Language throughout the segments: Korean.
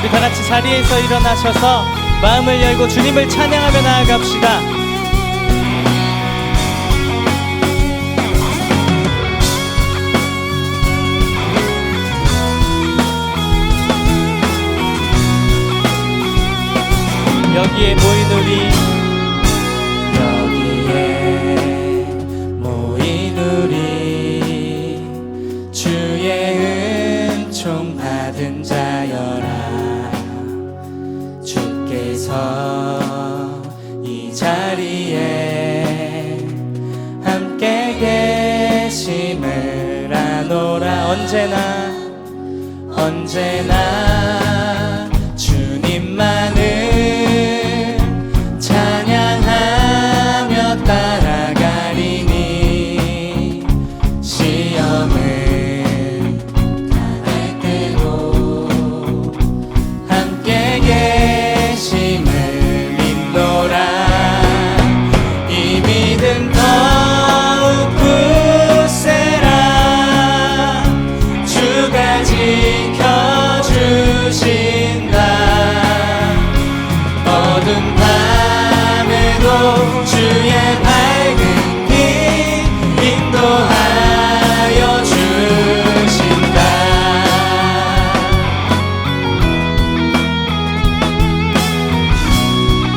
우리 다 같이 자리에서 일어나셔서 마음을 열고 주님을 찬양하며 나아갑시다. 여기에 모인 우리 자리에 함께 계심을 아노라. 언제나 언제나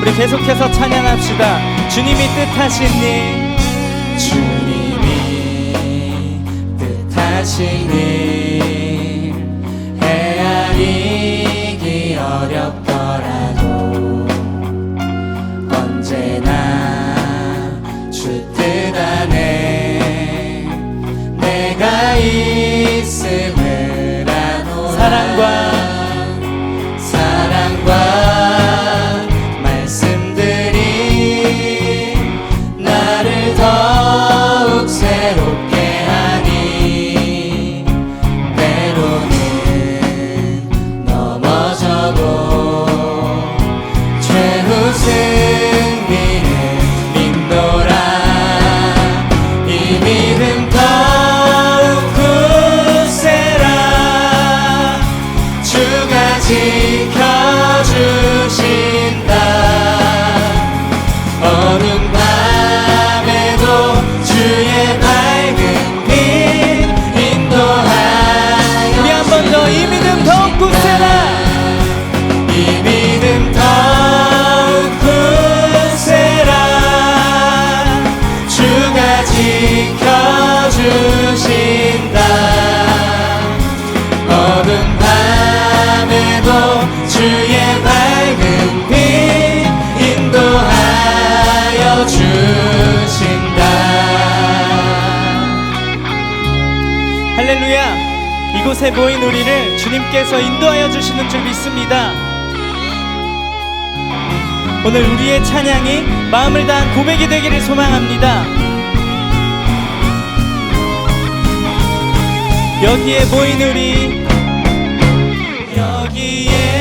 우리 계속해서 찬양합시다. 주님이 뜻하신 일 주님이 뜻하신 일 헤아리기 어렵더라도 언제나 주 지켜주신 할렐루야. 이곳에 모인 우리를 주님께서 인도하여 주시는 줄 믿습니다. 오늘 우리의 찬양이 마음을 다한 고백이 되기를 소망합니다. 여기에 모인 우리 여기에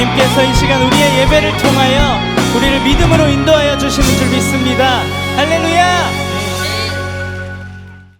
주님께서 이 시간 우리의 예배를 통하여 우리를 믿음으로 인도하여 주시는 줄 믿습니다. 할렐루야